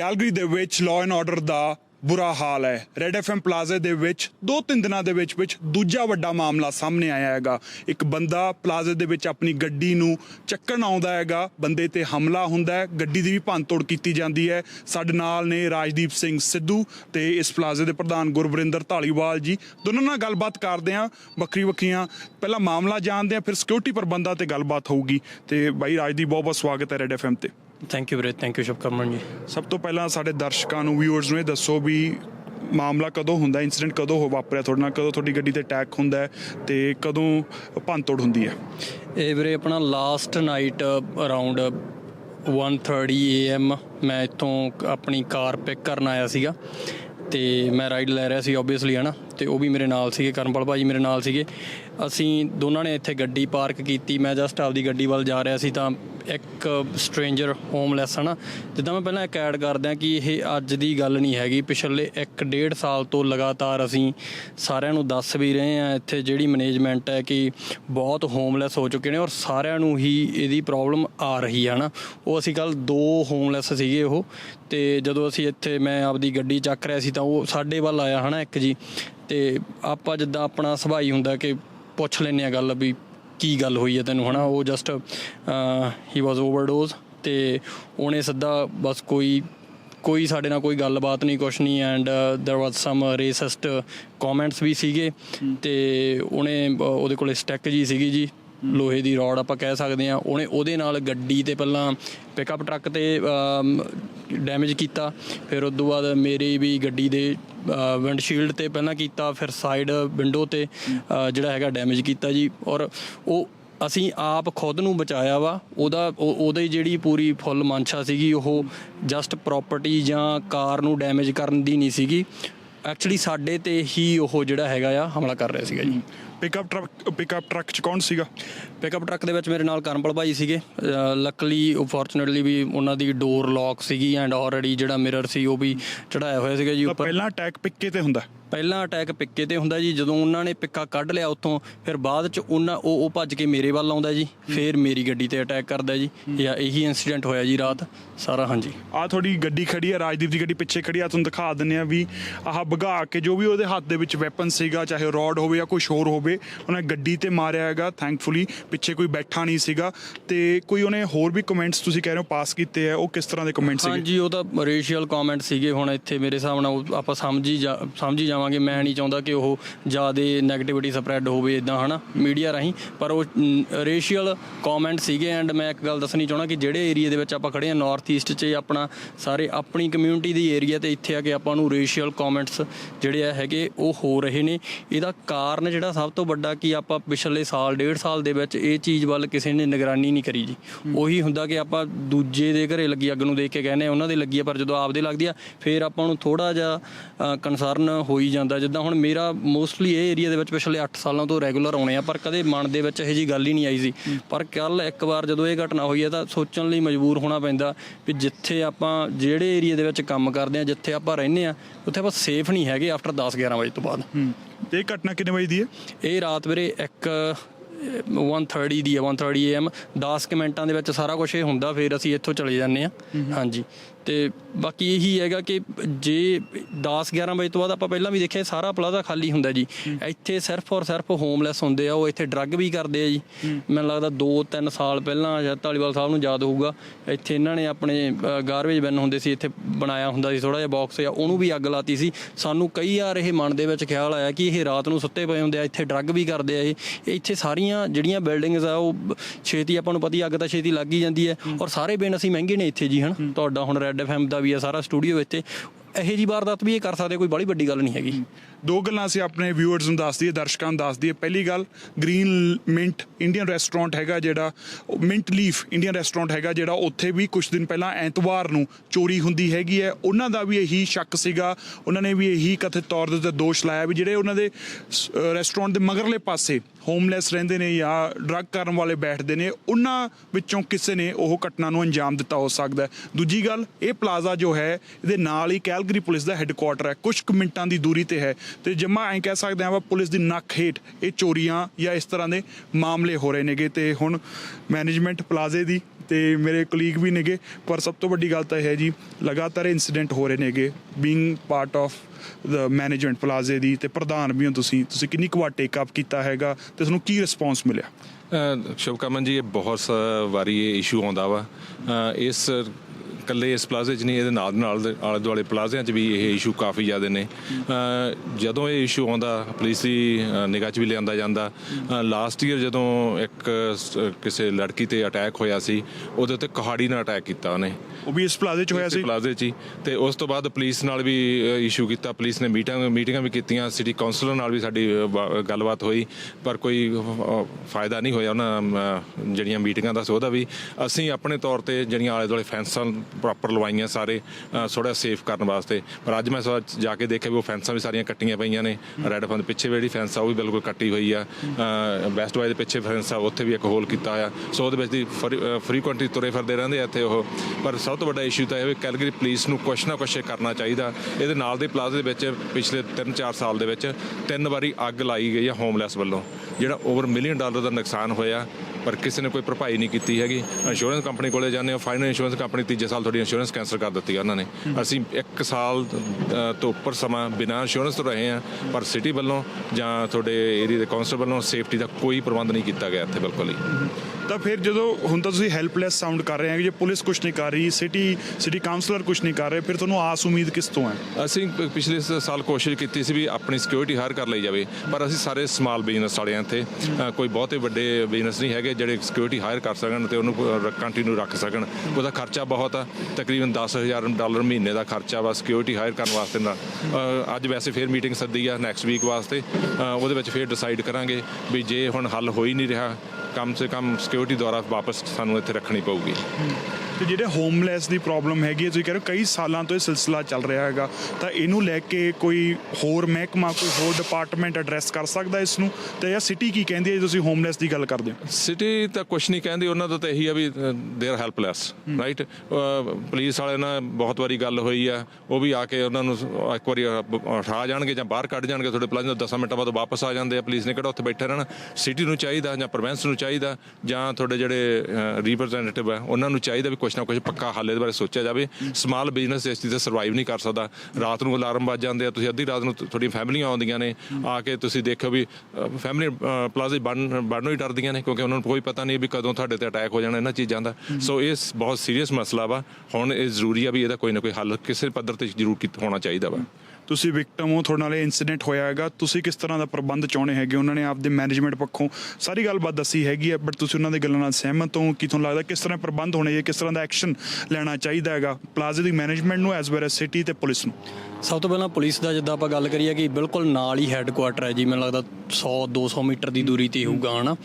Calgary ਦੇ ਵਿੱਚ law and order ਦਾ ਬੁਰਾ ਹਾਲ ਹੈ। ਰੈਡ ਐਫਐਮ ਪਲਾਜ਼ਾ ਦੇ ਵਿੱਚ ਦੋ ਤਿੰਨ ਦਿਨਾਂ ਦੇ ਵਿੱਚ ਵਿੱਚ ਦੂਜਾ ਵੱਡਾ ਮਾਮਲਾ ਸਾਹਮਣੇ ਆਇਆ ਹੈਗਾ। ਇੱਕ ਬੰਦਾ ਪਲਾਜ਼ਾ ਦੇ ਵਿੱਚ ਆਪਣੀ ਗੱਡੀ ਨੂੰ ਚੱਕਣ ਆਉਂਦਾ ਹੈਗਾ। ਬੰਦੇ ਤੇ ਹਮਲਾ ਹੁੰਦਾ ਹੈ। ਗੱਡੀ ਦੀ ਵੀ ਭੰਨਤੋੜ ਕੀਤੀ ਜਾਂਦੀ ਹੈ। ਸਾਡੇ ਨਾਲ ਨੇ ਰਾਜਦੀਪ ਸਿੰਘ ਸਿੱਧੂ ਤੇ ਇਸ ਪਲਾਜ਼ੇ ਦੇ ਪ੍ਰਧਾਨ ਗੁਰਵਰਿੰਦਰ ਢਾਲੀਵਾਲ ਜੀ। ਦੋਨਾਂ ਨਾਲ ਗੱਲਬਾਤ ਕਰਦੇ ਹਾਂ। ਵੱਖਰੀ ਵੱਖਰੀਆਂ ਪਹਿਲਾਂ ਮਾਮਲਾ ਜਾਣਦੇ ਹਾਂ, ਫਿਰ ਸਿਕਿਉਰਿਟੀ ਪ੍ਰਬੰਧਾਂ ਤੇ ਗੱਲਬਾਤ ਹੋਊਗੀ। ਤੇ ਬਾਈ ਰਾਜਦੀਪ ਬਹੁਤ ਬਹੁਤ ਸਵਾਗਤ ਹੈ ਰੈਡ ਐਫਐਮ ਤੇ। ਥੈਂਕ ਯੂ ਵੀਰੇ ਥੈਂਕ ਯੂ ਸ਼ੁਭਕਰਮਨ ਜੀ ਸਭ ਤੋਂ ਪਹਿਲਾਂ ਸਾਡੇ ਦਰਸ਼ਕਾਂ ਨੂੰ ਵਿਊਅਰਸ ਨੂੰ ਇਹ ਦੱਸੋ ਵੀ ਮਾਮਲਾ ਕਦੋਂ ਹੁੰਦਾ ਇਨਸੀਡੈਂਟ ਕਦੋਂ ਹੋ ਵਾਪਰਿਆ ਤੁਹਾਡੇ ਨਾਲ ਕਦੋਂ ਤੁਹਾਡੀ ਗੱਡੀ ਤੇ ਅਟੈਕ ਹੁੰਦਾ ਤੇ ਕਦੋਂ ਭੰਨਤੋੜ ਹੁੰਦੀ ਹੈ? ਇਹ ਵੀਰੇ ਆਪਣਾ ਲਾਸਟ ਨਾਈਟ ਅਰਾਊਂਡ 1:30 AM ਮੈਂ ਇੱਥੋਂ ਆਪਣੀ ਕਾਰ ਪਿਕ ਕਰਨ ਆਇਆ ਸੀਗਾ ਤੇ ਮੈਂ ਰਾਈਡ ਲੈ ਰਿਹਾ ਸੀ ਆਬਵੀਅਸਲੀ ਹਨਾ? ਤੇ ਉਹ ਵੀ ਮੇਰੇ ਨਾਲ ਸੀਗੇ ਕਰਨਪਾਲ ਭਾਜੀ ਮੇਰੇ ਨਾਲ ਸੀਗੇ। ਅਸੀਂ ਦੋਨਾਂ ਨੇ ਇੱਥੇ ਗੱਡੀ ਪਾਰਕ ਕੀਤੀ। ਮੈਂ ਜਸਟ ਆਪਦੀ ਗੱਡੀ ਵੱਲ ਜਾ ਰਿਹਾ ਸੀ ਤਾਂ ਇੱਕ ਸਟ੍ਰੇਂਜਰ ਹੋਮਲੈਸ ਹਨਾ। ਜਿੱਦਾਂ ਮੈਂ ਪਹਿਲਾਂ ਇੱਕ ਐਡ ਕਰਦਿਆਂ ਕਿ ਇਹ ਅੱਜ ਦੀ ਗੱਲ ਨਹੀਂ ਹੈਗੀ। ਪਿਛਲੇ 1.5 ਸਾਲ ਤੋਂ ਲਗਾਤਾਰ ਅਸੀਂ ਸਾਰਿਆਂ ਨੂੰ ਦੱਸ ਵੀ ਰਹੇ ਹਾਂ। ਇੱਥੇ ਜਿਹੜੀ ਮੈਨੇਜਮੈਂਟ ਹੈ ਕਿ ਬਹੁਤ ਹੋਮਲੈਸ ਹੋ ਚੁੱਕੇ ਨੇ ਔਰ ਸਾਰਿਆਂ ਨੂੰ ਹੀ ਇਹਦੀ ਪ੍ਰੋਬਲਮ ਆ ਰਹੀ ਹੈ ਨਾ ਉਹ ਅਸੀਂ ਕੱਲ ਦੋ ਹੋਮਲੈਸ ਸੀਗੇ ਉਹ ਤੇ ਜਦੋਂ ਅਸੀਂ ਇੱਥੇ ਮੈਂ ਆਪਦੀ ਗੱਡੀ ਚੱਕ ਰਿਹਾ ਸੀ ਤਾਂ ਉਹ ਸਾਡੇ ਵੱਲ ਆਇਆ ਹਨਾ ਇੱਕ ਜੀ। ਤੇ ਆਪਾਂ ਜਿੱਦਾਂ ਆਪਣਾ ਸੁਭਾਈ ਹੁੰਦਾ ਕਿ ਪੁੱਛ ਲੈਂਦੇ ਆ ਗੱਲ ਵੀ ਕੀ ਗੱਲ ਹੋਈ ਹੈ ਤੈਨੂੰ ਹਨਾ ਉਹ ਜਸਟ ਹੀ ਵਾਸ ਓਵਰਡੋਜ਼ ਤੇ ਉਹਨੇ ਸਿੱਧਾ ਬਸ ਕੋਈ ਕੋਈ ਸਾਡੇ ਨਾਲ ਕੋਈ ਗੱਲਬਾਤ ਨਹੀਂ ਕੁਛ ਨਹੀਂ and there was some racist comments ਵੀ ਸੀਗੇ ਤੇ ਉਹਨੇ ਅਹ, ਉਹਦੇ ਕੋਲੇ ਸਟੈਕ ਜੀ ਸੀਗੀ ਜੀ ਲੋਹੇ ਦੀ ਰੋਡ ਆਪਾਂ ਕਹਿ ਸਕਦੇ ਆ ਉਹਨੇ ਉਹਦੇ ਨਾਲ ਗੱਡੀ ਤੇ ਪਹਿਲਾਂ ਪਿਕਅਪ ਟਰੱਕ ਤੇ ਡੈਮੇਜ ਕੀਤਾ। ਫਿਰ ਉਸ ਤੋਂ ਬਾਅਦ ਮੇਰੀ ਵੀ ਗੱਡੀ ਦੇ ਵਿੰਡਸ਼ੀਲਡ ਤੇ ਪਹਿਲਾਂ ਕੀਤਾ, ਫਿਰ ਸਾਈਡ ਵਿੰਡੋ ਤੇ ਜਿਹੜਾ ਹੈਗਾ ਡੈਮੇਜ ਕੀਤਾ ਜੀ। ਔਰ ਉਹ ਅਸੀਂ ਆਪ ਖੁਦ ਨੂੰ ਬਚਾਇਆ ਵਾ, ਉਹਦਾ, ਉਹ- ਉਹਦੀ ਜਿਹੜੀ ਪੂਰੀ ਫੁੱਲ ਮਨਸ਼ਾ ਸੀਗੀ, ਉਹ ਜਸਟ ਪ੍ਰਾਪਰਟੀ ਜਾਂ ਕਾਰ ਨੂੰ ਡੈਮੇਜ ਕਰਨ ਦੀ ਨਹੀਂ ਸੀਗੀ। ਐਕਚੁਅਲੀ ਸਾਡੇ ਤੇ ਹੀ ਉਹ ਜਿਹੜਾ ਹੈਗਾ ਆ ਹਮਲਾ ਕਰ ਰਿਹਾ ਸੀਗਾ ਜੀ। ਪਿਕਅਪ ਟਰੱਕ ਪਿਕਅਪ ਟਰੱਕ ਚ ਕੌਣ ਸੀਗਾ? ਪਿਕਅਪ ਟਰੱਕ ਦੇ ਵਿੱਚ ਮੇਰੇ ਨਾਲ ਕਰਮਪਲ ਭਾਈ ਸੀਗੇ। ਲੱਕਲੀ ਫੋਰਚੂਨੇਟਲੀ ਵੀ ਉਹਨਾਂ ਦੀ ਡੋਰ ਲੌਕ ਸੀਗੀ ਐਂਡ ਆਲਰੇਡੀ ਜਿਹੜਾ ਮਿਰਰ ਸੀ ਉਹ ਵੀ ਚੜਾਇਆ ਹੋਇਆ ਸੀਗਾ ਜੀ ਉੱਪਰ। ਪਹਿਲਾਂ ਅਟੈਕ ਪਿੱਕੇ ਤੇ ਹੁੰਦਾ। ਪਹਿਲਾਂ ਅਟੈਕ ਪਿੱਕੇ ਤੇ ਹੁੰਦਾ ਜੀ ਜਦੋਂ ਉਹਨਾਂ ਨੇ ਪਿੱਕਾ ਕੱਢ ਲਿਆ ਉੱਥੋਂ ਫਿਰ ਬਾਅਦ ਚ ਉਹਨਾਂ ਉਹ ਉਹ ਭੱਜ ਕੇ ਮੇਰੇ ਵੱਲ ਆਉਂਦਾ ਜੀ ਫਿਰ ਮੇਰੀ ਗੱਡੀ ਤੇ ਅਟੈਕ ਕਰਦਾ ਜੀ ਜਾਂ ਇਹੀ ਇਨਸੀਡੈਂਟ ਹੋਇਆ ਜੀ ਰਾਤ ਸਾਰਾ ਹਾਂਜੀ। ਆਹ ਤੁਹਾਡੀ ਗੱਡੀ ਖੜੀ ਹੈ ਰਾਜਦੀਪ ਦੀ ਗੱਡੀ ਪਿੱਛੇ ਖੜੀ ਆ ਤੁਹਾਨੂੰ ਦਿਖਾ ਦਿੰਨੇ ਆ ਵੀ ਆਹ ਭਗਾ ਕੇ ਜੋ ਵੀ ਉਹਦੇ ਹੱਥ ਦੇ ਵਿੱਚ ਵੈਪਨ ਸੀਗਾ ਚਾਹੇ ਰੋਡ ਹੋਵੇ ਜਾਂ ਕੁਝ ਹੋਰ ਹੋਵੇ ਉਹਨੇ ਗੱਡੀ ਤੇ ਮਾਰਿਆ ਹੈਗਾ ਥੈਂਕਫੁਲੀ ਪਿੱਛੇ ਕੋਈ ਬੈਠਾ ਨਹੀਂ ਸੀਗਾ ਤੇ ਕੋਈ ਉਹਨੇ ਹੋਰ ਵੀ ਕਮੈਂਟਸ ਤੁਸੀਂ ਕਹਿ ਰਹੇ ਹੋ ਪਾਸ ਕੀਤੇ ਆ ਉਹ ਕਿਸ ਤਰ੍ਹਾਂ ਦੇ ਕਮੈਂਟ ਸੀਗੇ? ਹਾਂਜੀ ਉਹ ਤਾਂ ਰੇਸ਼ੀਅਲ ਕਮੈਂਟ ਸੀਗੇ ਹੁਣ ਇੱਥੇ ਮੇਰੇ ਹਿਸਾਬ ਨਾਲ ਆਪਾਂ ਸਮਝੀ ਜਾ- ਸਮਝੀ ਜਾਵਾਂਗੇ। ਮੈਂ ਨਹੀਂ ਚਾਹੁੰਦਾ ਕਿ ਉਹ ਜ਼ਿਆਦਾ 네ਗੇਟਿਵਿਟੀ ਸਪਰੈਡ ਹੋਵੇ ਇਦਾਂ ਹਨਾ? ਮੀਡੀਆ ਰਾਹੀਂ। ਪਰ ਉਹ ਰੇਸ਼ੀਅਲ ਕਮੈਂਟ ਸੀਗੇ ਐਂਡ ਮੈਂ ਇੱਕ ਗੱਲ ਦੱਸਣੀ ਚਾਹੁੰਦਾ ਕਿ ਜਿਹੜੇ ਏਰੀਆ ਦੇ ਵਿੱਚ ਆਪਾਂ ਖੜੇ ਆ ਨਾਰਥ ਈਸਟ 'ਚ ਆਪਣਾ ਸਾਰੇ ਆਪਣੀ ਕਮਿਊਨਿਟੀ ਦੀ ਏਰੀਆ ਤੇ ਇੱਥੇ ਆ ਕੇ ਆਪਾਂ ਨੂੰ ਰੇਸ਼ੀਅਲ ਕਮੈਂਟਸ ਜਿਹੜੇ ਆ ਹੈਗੇ ਉਹ ਹੋ ਰਹੇ ਨੇ। ਇਹਦਾ ਕਾਰਨ ਜਿਹੜਾ ਸਭ ਤੋਂ ਵੱਡਾ ਕਿ ਆਪਾਂ ਪਿਛਲੇ ਸਾਲ ਡੇਢ ਸਾਲ ਦੇ ਵਿੱਚ ਇਹ ਚੀਜ਼ ਵੱਲ ਕਿਸੇ ਨੇ ਨਿਗਰਾਨੀ ਨਹੀਂ ਕਰੀ ਜੀ। ਉਹੀ ਹੁੰਦਾ ਕਿ ਆਪਾਂ ਦੂਜੇ ਦੇ ਘਰੇ ਲੱਗੀ ਅੱਗ ਨੂੰ ਦੇਖ ਕੇ ਕਹਿੰਦੇ ਉਹਨਾਂ ਦੇ ਲੱਗੀ ਆ ਪਰ ਜਦੋਂ ਆਪਦੇ ਲੱਗਦੀ ਆ ਫਿਰ ਆਪਾਂ ਨੂੰ ਥੋੜਾ ਜਿਹਾ ਕਨਸਰਨ ਹੋਈ ਜਾਂਦਾ। ਜਿੱਦਾਂ ਹੁਣ ਮੇਰਾ ਮੋਸਟਲੀ ਇਹ ਏਰੀਆ ਦੇ ਵਿੱਚ ਪਿਛਲੇ 8 ਸਾਲਾਂ ਤੋਂ ਰੈਗੂਲਰ ਆਉਣੇ ਆ ਪਰ ਕਦੇ ਮਨ ਦੇ ਵਿੱਚ ਇਹੋ ਜੀ ਗੱਲ ਹੀ ਨਹੀਂ ਆਈ ਸੀ। ਪਰ ਕੱਲ ਇੱਕ ਵਾਰ ਜਦੋਂ ਇਹ ਘਟਨਾ ਹੋਈ ਹੈ ਤਾਂ ਸੋਚਣ ਲਈ ਮਜਬੂਰ ਹੋਣਾ ਪੈਂਦਾ ਵੀ ਜਿੱਥੇ ਆਪਾਂ ਜਿਹੜੇ ਏਰੀਆ ਦੇ ਵਿੱਚ ਕੰਮ ਕਰਦੇ ਆ ਜਿੱਥੇ ਆਪਾਂ ਰਹਿੰਦੇ ਆ ਉੱਥੇ ਆਪਾਂ ਸੇਫ ਨਹੀਂ ਹੈਗੇ ਆਫਟਰ 10 11 ਵਜੇ ਤੋਂ ਬਾਅਦ। ਤੇ ਇਹ ਘਟਨਾ ਕਿੰਨੇ ਵਜੇ ਦੀ ਹੈ? ਇਹ ਰਾਤ ਵੀਰੇ ਇੱਕ 1:30 ਦੀ ਹੈ 1:30 AM 10 ਕੁ ਮਿੰਟਾਂ ਦੇ ਵਿੱਚ ਸਾਰਾ ਕੁਝ ਇਹ ਹੁੰਦਾ ਫਿਰ ਅਸੀਂ ਇੱਥੋਂ ਚਲੇ ਜਾਂਦੇ ਆ। ਹਾਂਜੀ। ਤੇ ਬਾਕੀ ਇਹੀ ਹੈਗਾ ਕਿ ਜੇ 10 11 ਵਜੇ ਤੋਂ ਬਾਅਦ ਆਪਾਂ ਪਹਿਲਾਂ ਵੀ ਦੇਖਿਆ ਸਾਰਾ ਪਲਾਜ਼ਾ ਖਾਲੀ ਹੁੰਦਾ ਜੀ। ਇੱਥੇ ਸਿਰਫ ਔਰ ਸਿਰਫ ਹੋਮਲੈਸ ਹੁੰਦੇ ਆ ਉਹ ਇੱਥੇ ਡਰੱਗ ਵੀ ਕਰਦੇ ਆ ਜੀ। ਮੈਨੂੰ ਲੱਗਦਾ 2-3 ਸਾਲ ਪਹਿਲਾਂ ਜਾਂ ਧਾਲੀਵਾਲ ਸਾਹਿਬ ਨੂੰ ਯਾਦ ਹੋਊਗਾ ਇੱਥੇ ਇਹਨਾਂ ਨੇ ਆਪਣੇ ਗਾਰਬੇਜ ਬਿਨ ਹੁੰਦੇ ਸੀ ਇੱਥੇ ਬਣਾਇਆ ਹੁੰਦਾ ਸੀ ਥੋੜਾ ਜਿਹਾ ਬਾਕਸ ਜਾਂ ਉਹਨੂੰ ਵੀ ਅੱਗ ਲਾਤੀ ਸੀ। ਸਾਨੂੰ ਕਈ ਵਾਰ ਇਹ ਮਨ ਦੇ ਵਿੱਚ ਖਿਆਲ ਆਇਆ ਕਿ ਇਹ ਰਾਤ ਨੂੰ ਸੁੱਤੇ ਪਏ ਹੁੰਦੇ ਆ ਇੱਥੇ ਡਰੱਗ ਵੀ ਕਰਦੇ ਆ ਇਹ। ਇੱਥੇ ਸਾਰੀਆਂ ਜਿਹੜੀਆਂ ਬਿਲਡਿੰਗਸ ਆ ਉਹ ਛੇਤੀ ਆਪਾਂ ਨੂੰ ਪਤਾ ਹੀ ਅੱਗ ਤਾਂ ਛੇਤੀ ਲੱਗ ਹੀ ਜਾਂਦੀ ਹੈ। ਔਰ ਸਾਰੇ ਬਿਨ ਅਸੀਂ ਮਹਿੰਗੇ ਨੇ ਇੱਥੇ ਜੀ ਹਨ? ਤੁਹਾਡਾ ਹੁਣ ਰੈੱਡ ਐਫਐਮ ਦਾ ਵੀ ਹੈ ਸਾਰਾ ਸਟੂਡੀਓ ਇੱਥੇ। ਇਹੋ ਜੀ ਵਾਰਦਾਤ ਵੀ ਇਹ ਕਰ ਸਕਦੇ, ਕੋਈ ਬੜੀ ਵੱਡੀ ਗੱਲ ਨਹੀਂ ਹੈਗੀ। ਦੋ ਗੱਲਾਂ ਅਸੀਂ ਆਪਣੇ ਵਿਊਅਰਸ ਨੂੰ ਦੱਸ ਦਈਏ, ਦਰਸ਼ਕਾਂ ਨੂੰ ਦੱਸ ਦਈਏ। ਪਹਿਲੀ ਗੱਲ ਗ੍ਰੀਨ ਮਿੰਟ ਇੰਡੀਅਨ ਰੈਸਟੋਰੈਂਟ ਹੈਗਾ ਜਿਹੜਾ ਮਿੰਟ ਲੀਫ ਇੰਡੀਅਨ ਰੈਸਟੋਰੈਂਟ ਹੈਗਾ ਜਿਹੜਾ ਉੱਥੇ ਵੀ ਕੁਝ ਦਿਨ ਪਹਿਲਾਂ ਐਤਵਾਰ ਨੂੰ ਚੋਰੀ ਹੁੰਦੀ ਹੈਗੀ ਹੈ। ਉਹਨਾਂ ਦਾ ਵੀ ਇਹੀ ਸ਼ੱਕ ਸੀਗਾ, ਉਹਨਾਂ ਨੇ ਵੀ ਇਹੀ ਕਥਿਤ ਤੌਰ ਦੇ ਉੱਤੇ ਦੋਸ਼ ਲਾਇਆ ਵੀ ਜਿਹੜੇ ਉਹਨਾਂ ਦੇ ਰੈਸਟੋਰੈਂਟ ਦੇ ਮਗਰਲੇ ਪਾਸੇ ਹੋਮਲੈਸ ਰਹਿੰਦੇ ਨੇ ਜਾਂ ਡਰੱਗ ਕਰਨ ਵਾਲੇ ਬੈਠਦੇ ਨੇ, ਉਹਨਾਂ ਵਿੱਚੋਂ ਕਿਸੇ ਨੇ ਉਹ ਘਟਨਾ ਨੂੰ ਅੰਜਾਮ ਦਿੱਤਾ ਹੋ ਸਕਦਾ ਦੂਜੀ ਗੱਲ, ਇਹ ਪਲਾਜ਼ਾ ਜੋ ਹੈ, ਇਹਦੇ ਨਾਲ ਹੀ ਕਹਿ ਕੈਲਗਰੀ ਪੁਲਿਸ ਦਾ ਹੈੱਡਕੁਆਟਰ ਹੈ। ਕੁਝ ਕੁ ਮਿੰਟਾਂ ਦੀ ਦੂਰੀ ਤੇ ਹੈ। ਤੇ ਜਮਾ ਐਂ ਕਹਿ ਸਕਦੇ ਹਾਂ ਵਾ ਪੁਲਿਸ ਦੀ ਨੱਕ ਹੇਠ ਇਹ ਚੋਰੀਆਂ ਜਾਂ ਇਸ ਤਰ੍ਹਾਂ ਦੇ ਮਾਮਲੇ ਹੋ ਰਹੇ ਨੇਗੇ। ਤੇ ਹੁਣ ਮੈਨੇਜਮੈਂਟ ਪਲਾਜ਼ੇ ਦੀ ਤੇ ਮੇਰੇ ਕਲੀਗ ਵੀ ਨੇਗੇ। ਪਰ ਸਭ ਤੋਂ ਵੱਡੀ ਗੱਲ ਤਾਂ ਇਹ ਹੈ ਜੀ ਲਗਾਤਾਰ ਇੰਸੀਡੈਂਟ ਹੋ ਰਹੇ ਨੇਗੇ। Being part of the management ਪਲਾਜ਼ੇ ਦੀ ਤੇ ਪ੍ਰਧਾਨ ਵੀ ਹੋ ਤੁਸੀਂ। ਤੁਸੀਂ ਕਿੰਨੀ ਕੁ ਵਾਰ ਟੇਕ ਅਪ ਕੀਤਾ ਹੈਗਾ ਤੇ ਤੁਹਾਨੂੰ ਕੀ ਰਿਸਪੌਂਸ ਮਿਲਿਆ? ਅ, ਸ਼ੁਭਕਾਮਨ ਜੀ ਇਹ ਬਹੁਤ ਸ- ਵਾਰੀ ਇਹ ਇਸ਼ੂ ਆਉਂਦਾ ਵਾ। ਇਸ ਕੱਲੇ ਇਸ ਪਲਾਜ਼ੇ 'ਚ ਨਹੀਂ ਇਹਦੇ ਨਾਲ ਨਾਲ ਆਲੇ ਦੁਆਲੇ ਪਲਾਜ਼ਿਆਂ 'ਚ ਵੀ ਇਹ ਇਸ਼ੂ ਕਾਫੀ ਜ਼ਿਆਦਾ ਨੇ। ਜਦੋਂ ਇਹ ਇਸ਼ੂ ਆਉਂਦਾ ਪੁਲਿਸ ਦੀ ਨਿਗਾਹ 'ਚ ਵੀ ਲਿਆਂਦਾ ਜਾਂਦਾ। ਲਾਸਟ ਈਅਰ ਜਦੋਂ ਇੱਕ ਕਿਸੇ ਲੜਕੀ ਤੇ ਅਟੈਕ ਹੋਇਆ ਸੀ ਉਹਦੇ ਉੱਤੇ ਕੁਹਾੜੀ ਨਾਲ ਅਟੈਕ ਕੀਤਾ ਉਹਨੇ। ਉਹ ਵੀ ਇਸ ਪਲਾਜ਼ੇ 'ਚ ਹੋਇਆ ਸੀ? ਪਲਾਜ਼ੇ 'ਚ ਤੇ ਉਸ ਤੋਂ ਬਾਅਦ ਪੁਲਿਸ ਨਾਲ ਵੀ ਇਸ਼ੂ ਕੀਤਾ। ਪੁਲਿਸ ਨੇ ਮੀਟਿੰਗ ਮੀਟਿੰਗਾਂ ਵੀ ਕੀਤੀਆਂ। ਸਿਟੀ ਕਾਉਂਸਲਰ ਨਾਲ ਵੀ ਸਾਡੀ ਗੱਲਬਾਤ ਹੋਈ। ਪਰ ਕੋਈ ਫਾਇਦਾ ਨਹੀਂ ਹੋਇਆ ਉਹਨਾਂ ਜਿਹੜੀਆਂ ਮੀਟਿੰਗਾਂ ਦਾ ਸੀ ਉਹਦਾ ਵੀ। ਅਸੀਂ ਆਪਣੇ ਤੌਰ ਤੇ ਜਿਹੜੀਆਂ ਆਲੇ ਦੁਆਲੇ ਫੈਂਸਾਂ ਪ੍ਰੋਪਰ ਲਵਾਈਆਂ ਸਾਰੇ ਥੋੜਾ ਸੇਫ ਕਰਨ ਵਾਸਤੇ। ਪਰ ਅੱਜ ਮੈਂ ਸਵੇਰ ਜਾ ਕੇ ਦੇਖਿਆ ਵੀ ਉਹ ਫੈਂਸਾਂ ਵੀ ਸਾਰੀਆਂ ਕੱਟੀਆਂ ਪਈਆਂ ਨੇ। ਰੈੱਡ ਫੈਂਸ ਪਿੱਛੇ ਜਿਹੜੀ ਫੈਂਸ ਆ, ਉਹ ਵੀ ਬਿਲਕੁਲ ਕੱਟੀ ਹੋਈ ਆ। ਵੈਸਟ ਵਾਈ ਦੇ ਪਿੱਛੇ ਫੈਂਸ ਆ, ਉੱਥੇ ਵੀ ਇੱਕ ਹੋਲ ਕੀਤਾ ਆ। ਸੋ ਉਹਦੇ ਵਿੱਚ ਦੀ ਫ੍ਰੀਕੁਐਂਟਲੀ ਤੁਰੇ ਫਿਰਦੇ ਰਹਿੰਦੇ ਆ ਇੱਥੇ ਉਹ। ਪਰ ਸਭ ਤੋਂ ਵੱਡਾ ਇਸ਼ੂ ਤਾਂ ਇਹ ਹੈ ਕੈਲਗਰੀ ਪੁਲਿਸ ਨੂੰ ਕੁਛ ਨਾ ਕੁਛ ਕਰਨਾ ਚਾਹੀਦਾ। ਇਹਦੇ ਨਾਲ ਦੇ ਪਲਾਜ਼ੇ ਦੇ ਵਿੱਚ ਪਿਛਲੇ 3-4 ਸਾਲ ਦੇ ਵਿੱਚ ਤਿੰਨ ਵਾਰੀ ਅੱਗ ਲਾਈ ਗਈ ਆ ਹੋਮਲੈਸ ਵੱਲੋਂ। ਜਿਹੜਾ ਓਵਰ ਮਿਲੀਅਨ ਡਾਲਰ ਦਾ ਨੁਕਸਾਨ ਹੋਇਆ ਪਰ ਕਿਸੇ ਨੇ ਕੋਈ ਭਰਪਾਈ ਨਹੀਂ ਕੀਤੀ ਹੈਗੀ। ਇੰਸ਼ੋਰੈਂਸ ਕੰਪਨੀ ਕੋਲੇ ਜਾਂਦੇ ਹੋ ਫਾਈਨਲ ਇੰਸ਼ੋਰੈਂਸ ਕੰਪਨੀ ਤੀਜੇ ਸਾਲ ਤੁਹਾਡੀ ਇੰਸ਼ੋਰੈਂਸ ਕੈਂਸਲ ਕਰ ਦਿੱਤੀ ਆ ਉਹਨਾਂ ਨੇ। ਅਸੀਂ ਇੱਕ ਸਾਲ ਤੋਂ ਉੱਪਰ ਸਮਾਂ ਬਿਨਾਂ ਇੰਸ਼ੋਰੈਂਸ ਤੋਂ ਰਹੇ ਆ ਪਰ ਸਿਟੀ ਵੱਲੋਂ ਜਾਂ ਤੁਹਾਡੇ ਏਰੀਆ ਦੇ ਕੌਂਸਲ ਵੱਲੋਂ ਸੇਫਟੀ ਦਾ ਕੋਈ ਪ੍ਰਬੰਧ ਨਹੀਂ ਕੀਤਾ ਗਿਆ ਇੱਥੇ ਬਿਲਕੁਲ ਹੀ। ਤਾਂ ਫਿਰ ਜਦੋਂ ਹੁਣ ਤਾਂ ਤੁਸੀਂ ਹੈਲਪਲੈਸ ਸਾਊਂਡ ਕਰ ਰਹੇ ਹੋ ਕਿ ਜੇ ਪੁਲਿਸ ਕੁਝ ਨਹੀਂ ਕਰ ਰਹੀ ਸਿਟੀ ਸਿਟੀ ਕਾਉਂਸਲਰ ਕੁਝ ਨਹੀਂ ਕਰ ਰਹੇ ਫਿਰ ਤੁਹਾਨੂੰ ਆਸ ਉਮੀਦ ਕਿਸ ਤੋਂ ਹੈ? ਅਸੀਂ ਪਿਛਲੇ ਸਾਲ ਕੋਸ਼ਿਸ਼ ਕੀਤੀ ਸੀ ਵੀ ਆਪਣੀ ਸਿਕਿਉਰਿਟੀ ਹਾਇਰ ਕਰ ਲਈ ਜਾਵੇ ਪਰ ਅਸੀਂ ਸਾਰੇ ਸਮਾਲ ਬਿਜ਼ਨਸ ਵਾਲੇ ਹਾਂ ਇੱਥੇ। ਕੋਈ ਬਹੁਤੇ ਵੱਡੇ ਬਿਜ਼ਨਸ ਨਹੀਂ ਹੈਗੇ। ਜਿਹੜੇ ਸਿਕਿਉਰਿਟੀ ਹਾਇਰ ਕਰ ਸਕਣ ਤੇ ਉਹਨੂੰ ਕੰਟੀਨਿਊ ਰੱਖ ਸਕਣ। ਉਹਦਾ ਖਰਚਾ ਬਹੁਤ ਆ। ਤਕਰੀਬਨ 10000 ਡਾਲਰ ਮਹੀਨੇ ਦਾ ਖਰਚਾ ਵਾ ਸਿਕਿਉਰਿਟੀ ਹਾਇਰ ਕਰਨ ਵਾਸਤੇ ਨਾ ਅੱਜ ਵੈਸੇ ਫੇਰ ਮੀਟਿੰਗ ਸੱਦੀ ਆ ਨੈਕਸਟ ਵੀਕ ਵਾਸਤੇ। ਉਹਦੇ ਵਿੱਚ ਫੇਰ ਡਿਸਾਈਡ ਕਰਾਂਗੇ ਵੀ ਜੇ ਹੁਣ ਹੱਲ ਹੋ ਹੀ ਨਹੀਂ ਰਿਹਾ, ਕਮ ਸੇ ਕਮ ਸਿਕਿਉਰਿਟੀ ਦੁਆਰਾ ਵਾਪਸ ਸਾਨੂੰ ਇੱਥੇ ਰੱਖਣੀ ਪਊਗੀ। ਤੇ ਜਿਹੜੇ ਹੋਮਲੈਸ ਦੀ ਪ੍ਰੋਬਲਮ ਹੈਗੀ ਹੈ ਤੁਸੀਂ ਕਹਿ ਰਹੇ ਹੋ ਕਈ ਸਾਲਾਂ ਤੋਂ ਇਹ ਸਿਲਸਿਲਾ ਚੱਲ ਰਿਹਾ ਹੈਗਾ। ਤਾਂ ਇਹਨੂੰ ਲੈ ਕੇ ਕੋਈ ਹੋਰ ਮਹਿਕਮਾ ਕੋਈ ਹੋਰ ਡਿਪਾਰਟਮੈਂਟ ਐਡਰੈਸ ਕਰ ਸਕਦਾ ਇਸ ਨੂੰ ਤੇ ਇਹ ਸਿਟੀ ਕੀ ਕਹਿੰਦੀ ਹੈ ਜੇ ਤੁਸੀਂ ਹੋਮਲੈਸ ਦੀ ਗੱਲ ਕਰਦੇ ਹੋ? ਸਿਟੀ ਤਾਂ ਕੁਛ ਨਹੀਂ ਕਹਿੰਦੀ ਉਹਨਾਂ ਦਾ ਤਾਂ ਇਹੀ ਆ ਵੀ they are helpless right police ਵਾਲੇ ਨਾਲ ਬਹੁਤ ਵਾਰੀ ਗੱਲ ਹੋਈ ਆ ਉਹ ਵੀ ਆ ਕੇ ਉਹਨਾਂ ਨੂੰ ਇੱਕ ਵਾਰੀ ਉਠਾ ਜਾਣਗੇ ਜਾਂ ਬਾਹਰ ਕੱਢ ਜਾਣਗੇ ਤੁਹਾਡੇ ਪਲਾਜ਼ਾ 10 ਮਿੰਟਾਂ ਬਾਅਦ ਵਾਪਸ ਆ ਜਾਂਦੇ ਆ ਪੁਲਿਸ ਨੇ ਕਿਹੜਾ ਉੱਥੇ ਬੈਠੇ ਰਹਿਣਾ? ਸਿਟੀ ਨੂੰ ਚਾਹੀਦਾ ਜਾਂ ਪ੍ਰਵੈਂਸ ਨੂੰ ਚਾਹੀਦਾ ਜਾਂ ਤੁਹਾਡੇ ਜਿਹੜੇ ਰਿਪਰੈਜ਼ੈਂਟੇਟਿਵ ਆ ਉਹਨਾਂ ਨੂੰ ਚਾਹੀਦਾ ਵੀ ਕੁਛ ਨਾ ਕੁਛ ਪੱਕਾ ਹੱਲ ਇਹਦੇ ਬਾਰੇ ਸੋਚਿਆ ਜਾਵੇ। ਸਮਾਲ ਬਿਜ਼ਨਸ ਇਸ ਚੀਜ਼ ਤੇ ਸਰਵਾਈਵ ਨਹੀਂ ਕਰ ਸਕਦਾ। ਰਾਤ ਨੂੰ ਅਲਾਰਮ ਵੱਜ ਜਾਂਦੇ ਆ, ਤੁਸੀਂ ਅੱਧੀ ਰਾਤ ਨੂੰ ਤੁਹਾਡੀਆਂ ਫੈਮਲੀਆਂ ਆਉਂਦੀਆਂ ਨੇ, ਆ ਕੇ ਤੁਸੀਂ ਦੇਖੋ ਵੀ ਫੈਮਲੀ ਪਲਾਜ਼ੇ ਬਣ ਬਣਨੋਂ ਹੀ ਡਰਦੀਆਂ ਨੇ, ਕਿਉਂਕਿ ਉਹਨਾਂ ਨੂੰ ਕੋਈ ਪਤਾ ਨਹੀਂ ਵੀ ਕਦੋਂ ਤੁਹਾਡੇ ਤੇ ਅਟੈਕ ਹੋ ਜਾਣਾ, ਇਹਨਾਂ ਚੀਜ਼ਾਂ ਦਾ। ਸੋ ਇਹ ਬਹੁਤ ਸੀਰੀਅਸ ਮਸਲਾ ਵਾ। ਹੁਣ ਇਹ ਜ਼ਰੂਰੀ ਆ ਵੀ ਇਹਦਾ ਕੋਈ ਨਾ ਕੋਈ ਹੱਲ ਕਿਸੇ ਪੱਧਰ ਤੇ ਜ਼ਰੂਰ ਕੀਤਾ, ਹੋਣਾ ਚਾਹੀਦਾ ਵਾ। ਤੁਸੀਂ ਵਿਕਟਮ ਹੋ, ਤੁਹਾਡੇ ਨਾਲ ਇਹ ਇਨਸੀਡੈਂਟ ਹੋਇਆ ਹੈਗਾ। ਤੁਸੀਂ ਕਿਸ ਤਰ੍ਹਾਂ ਦਾ ਪ੍ਰਬੰਧ ਚਾਹੁੰਦੇ ਹੈਗੇ? ਉਹਨਾਂ ਨੇ ਆਪਦੇ ਮੈਨੇਜਮੈਂਟ ਪੱਖੋਂ ਸਾਰੀ ਗੱਲਬਾਤ ਦੱਸੀ ਹੈਗੀ ਹੈ ਬਟ ਤੁਸੀਂ ਉਹਨਾਂ ਦੀ ਗੱਲਾਂ ਨਾਲ ਸਹਿਮਤ ਹੋ। ਕਿ ਤੁਹਾਨੂੰ ਲੱਗਦਾ ਕਿਸ ਤਰ੍ਹਾਂ ਪ੍ਰਬੰਧ ਹੋਣੇ ਚਾਹੀਦੇ ਕਿਸ ਤਰ੍ਹਾਂ ਦਾ ਐਕਸ਼ਨ ਲੈਣਾ ਚਾਹੀਦਾ ਹੈਗਾ? ਪਲਾਜ਼ੇ ਦੀ ਮੈਨੇਜਮੈਂਟ ਨੂੰ ਐਸ ਵੈਲ ਐਸ ਸਿਟੀ ਤੇ ਪੁਲਿਸ ਨੂੰ। ਸਭ ਤੋਂ ਪਹਿਲਾਂ ਪੁਲਿਸ ਦਾ ਜਿੱਦਾਂ ਆਪਾਂ ਗੱਲ ਕਰੀਏ ਕਿ ਬਿਲਕੁਲ ਨਾਲ ਹੀ ਹੈੱਡਕੁਆਟਰ ਹੈ ਜੀ। ਮੈਨੂੰ ਲੱਗਦਾ 100 200 ਮੀਟਰ ਦੀ ਦੂਰੀ ਤੇ ਹੋਊਗਾ, ਹਨਾ?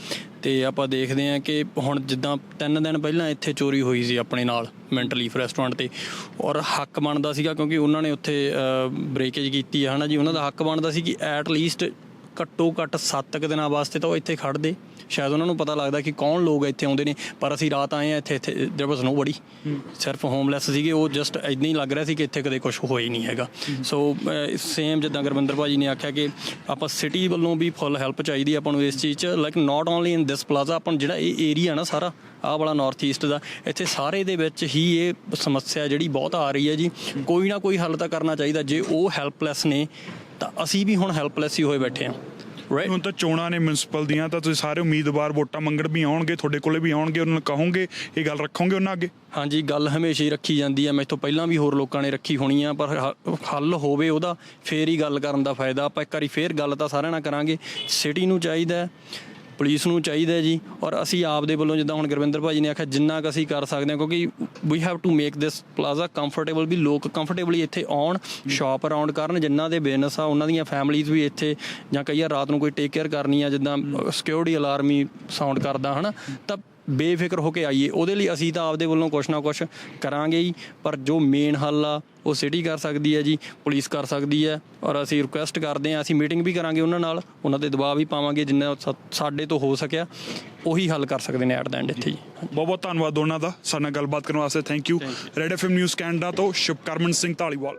ਤੇ ਆਪਾਂ ਦੇਖਦੇ ਹਾਂ ਕਿ ਹੁਣ ਜਿੱਦਾਂ ਤਿੰਨ ਦਿਨ ਪਹਿਲਾਂ ਇੱਥੇ ਚੋਰੀ ਹੋਈ ਸੀ ਆਪਣੇ ਨਾਲ ਮੈਂਟਲੀਫ ਰੈਸਟੋਰੈਂਟ ਤੇ। ਔਰ ਹੱਕ ਬਣਦਾ ਸੀਗਾ ਕਿਉਂਕਿ ਉਹਨਾਂ ਨੇ ਉੱਥੇ ਬ੍ਰੇਕੇਜ ਕੀਤੀ ਹੈ, ਹਨਾ ਜੀ? ਉਹਨਾਂ ਦਾ ਹੱਕ ਬਣਦਾ ਸੀ ਕਿ ਐਟ ਲੀਸਟ ਘੱਟੋ ਘੱਟ 7 ਕੁ ਦਿਨਾਂ ਵਾਸਤੇ ਤਾਂ ਉਹ ਇੱਥੇ ਖੜਦੇ ਸ਼ਾਇਦ ਉਹਨਾਂ ਨੂੰ ਪਤਾ ਲੱਗਦਾ ਕਿ ਕੌਣ ਲੋਕ ਇੱਥੇ ਆਉਂਦੇ ਨੇ ਪਰ ਅਸੀਂ ਰਾਤ ਆਏ ਆ ਇੱਥੇ ਇੱਥੇ ਦੇਰ ਵਾਸ ਨੋਬਡੀ ਸਿਰਫ ਹੋਮਲੈਸ ਸੀਗੇ ਉਹ ਜਸਟ ਇਦਾਂ ਹੀ ਲੱਗ ਰਿਹਾ ਸੀ ਕਿ ਇੱਥੇ ਕਦੇ ਕੁਝ ਹੋਇਆ ਹੀ ਨਹੀਂ ਹੈਗਾ। ਸੋ ਸੇਮ ਜਿੱਦਾਂ ਗੁਰਵਿੰਦਰ ਭਾਜੀ ਨੇ ਆਖਿਆ ਕਿ ਆਪਾਂ ਸਿਟੀ ਵੱਲੋਂ ਵੀ ਫੁੱਲ ਹੈਲਪ ਚਾਹੀਦੀ ਆਪਾਂ ਨੂੰ ਇਸ ਚੀਜ਼ 'ਚ। Like not only in this plaza ਆਪਾਂ ਜਿਹੜਾ ਇਹ ਏਰੀਆ ਨਾ ਸਾਰਾ ਆਹ ਵਾਲਾ ਨਾਰਥ ਈਸਟ ਦਾ ਇੱਥੇ ਸਾਰੇ ਦੇ ਵਿੱਚ ਹੀ ਇਹ ਸਮੱਸਿਆ ਜਿਹੜੀ ਬਹੁਤ ਆ ਰਹੀ ਹੈ ਜੀ। ਕੋਈ ਨਾ ਕੋਈ ਹੱਲ ਤਾਂ ਕਰਨਾ ਚਾਹੀਦਾ ਜੇ ਉਹ ਹੈਲਪਲੈਸ ਨੇ ਤਾਂ ਅਸੀਂ ਵੀ ਹੁਣ ਹੈਲਪਲੈਸ ਹੀ ਹੋਏ ਬੈਠੇ ਹਾਂ ਰਾਈਟ ਹੁਣ ਤਾਂ ਚੋਣਾਂ ਨੇ ਮਿਊਨਿਸਪਲ ਦੀਆਂ ਤਾਂ ਤੁਸੀਂ ਸਾਰੇ ਉਮੀਦਵਾਰ ਵੋਟਾਂ ਮੰਗਣ ਵੀ ਆਉਣਗੇ ਤੁਹਾਡੇ ਕੋਲੇ ਵੀ ਆਉਣਗੇ ਉਹਨਾਂ ਨੂੰ ਕਹੋਗੇ ਇਹ ਗੱਲ ਰੱਖੋਗੇ ਉਹਨਾਂ ਅੱਗੇ? ਹਾਂਜੀ ਗੱਲ ਹਮੇਸ਼ਾ ਹੀ ਰੱਖੀ ਜਾਂਦੀ ਹੈ ਮੈਥੋਂ ਪਹਿਲਾਂ ਵੀ ਹੋਰ ਲੋਕਾਂ ਨੇ ਰੱਖੀ ਹੋਣੀ ਆ ਪਰ ਹੱਲ ਹੋਵੇ ਉਹਦਾ ਫੇਰ ਹੀ ਗੱਲ ਕਰਨ ਦਾ ਫਾਇਦਾ ਆਪਾਂ ਇੱਕ ਵਾਰੀ ਫੇਰ ਗੱਲ ਤਾਂ ਸਾਰਿਆਂ ਨਾਲ ਕਰਾਂਗੇ। ਸਿਟੀ ਨੂੰ ਚਾਹੀਦਾ ਹੈ ਪੁਲਿਸ ਨੂੰ ਚਾਹੀਦਾ ਜੀ। ਔਰ ਅਸੀਂ ਆਪ ਦੇ ਵੱਲੋਂ ਜਿੱਦਾਂ ਹੁਣ ਗੁਰਵਿੰਦਰ ਭਾਜੀ ਨੇ ਆਖਿਆ, ਜਿੰਨਾ ਕੁ ਅਸੀਂ ਕਰ ਸਕਦੇ ਹਾਂ, ਕਿਉਂਕਿ we have to make this plaza comfortable ਵੀ ਲੋਕ ਕੰਫਰਟੇਬਲੀ ਇੱਥੇ ਆਉਣ ਸ਼ਾਪ ਅਰਾਊਂਡ ਕਰਨ ਜਿਨ੍ਹਾਂ ਦੇ ਬਿਜ਼ਨਸ ਆ, ਉਹਨਾਂ ਦੀਆਂ ਫੈਮਲੀਆਂ ਵੀ ਇੱਥੇ, ਜਾਂ ਕਈ ਵਾਰ ਰਾਤ ਨੂੰ ਕੋਈ ਟੇਕ ਕੇਅਰ ਕਰਨੀ ਆ, ਜਿੱਦਾਂ ਸਿਕਿਉਰਿਟੀ ਅਲਾਰਮ ਹੀ ਸਾਊਂਡ ਕਰਦਾ, ਹਨਾ। ਤਾਂ ਬੇਫਿਕਰ ਹੋ ਕੇ ਆਈਏ। ਉਹਦੇ ਲਈ ਅਸੀਂ ਤਾਂ ਆਪਦੇ ਵੱਲੋਂ ਕੁਛ ਨਾ ਕੁਛ ਕਰਾਂਗੇ ਹੀ। ਪਰ ਜੋ ਮੇਨ ਹੱਲ ਆ ਉਹ ਸਿਟੀ ਕਰ ਸਕਦੀ ਹੈ ਜੀ ਪੁਲਿਸ ਕਰ ਸਕਦੀ ਹੈ। ਔਰ ਅਸੀਂ ਰਿਕੁਐਸਟ ਕਰਦੇ ਹਾਂ ਅਸੀਂ ਮੀਟਿੰਗ ਵੀ ਕਰਾਂਗੇ ਉਹਨਾਂ ਨਾਲ। ਉਹਨਾਂ ਤੇ ਦਬਾਅ ਵੀ ਪਾਵਾਂਗੇ ਜਿੰਨਾ ਸਾਡੇ ਤੋਂ ਹੋ ਸਕਿਆ ਉਹੀ ਹੱਲ ਕਰ ਸਕਦੇ ਨੇ ਐਟ ਦਾ ਐਂਡ ਇੱਥੇ ਜੀ। ਬਹੁਤ ਬਹੁਤ ਧੰਨਵਾਦ ਦੋਨਾਂ ਦਾ। ਸਾਡੇ ਨਾਲ ਗੱਲਬਾਤ ਕਰਨ ਵਾਸਤੇ thank you Red FM news Canada ਤੋਂ ਸ਼ੁਭਕਰਮਨ ਸਿੰਘ ਢਾਲੀਵਾਲ